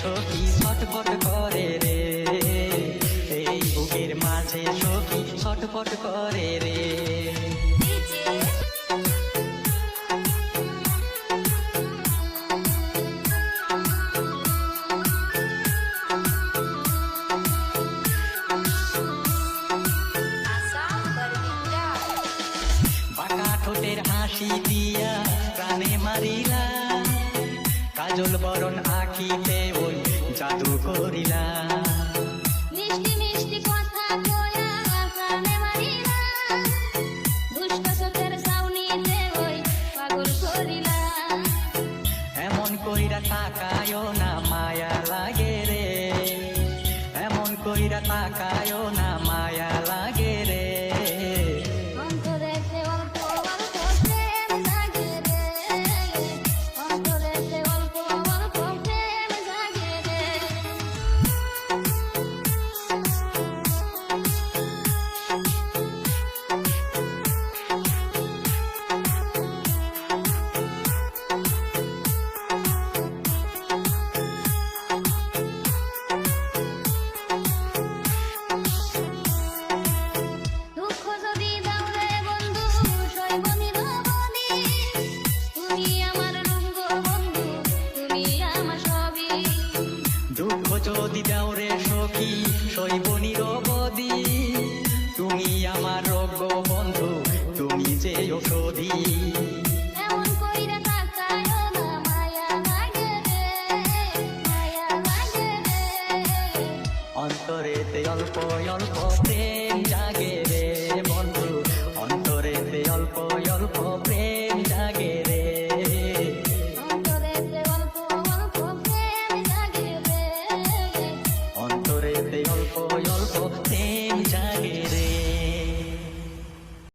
সখী ছটফট করে রে। এই বুকের মাঝে সখী ছটফট করে রে। ঠোঁটের হাসি দিয়া প্রাণে মারিলা। কাজল বরণ জাদু করিলা। মিষ্টি মিষ্টি কথা কয়া প্রাণে মারিলা। দুষ্ট চোখের সাউনিতে ওই পাগল করিলা। এমন কইরা তাকায় না মায়া লাগে রে। এমন কইরা তাকায় না দুঃখ যদি দাও রে সখী শৈব নিরবধি। তুমি আমার রোগ বন্ধু তুমি যে ঔষধি। অন্তরেতে অল্প অল্প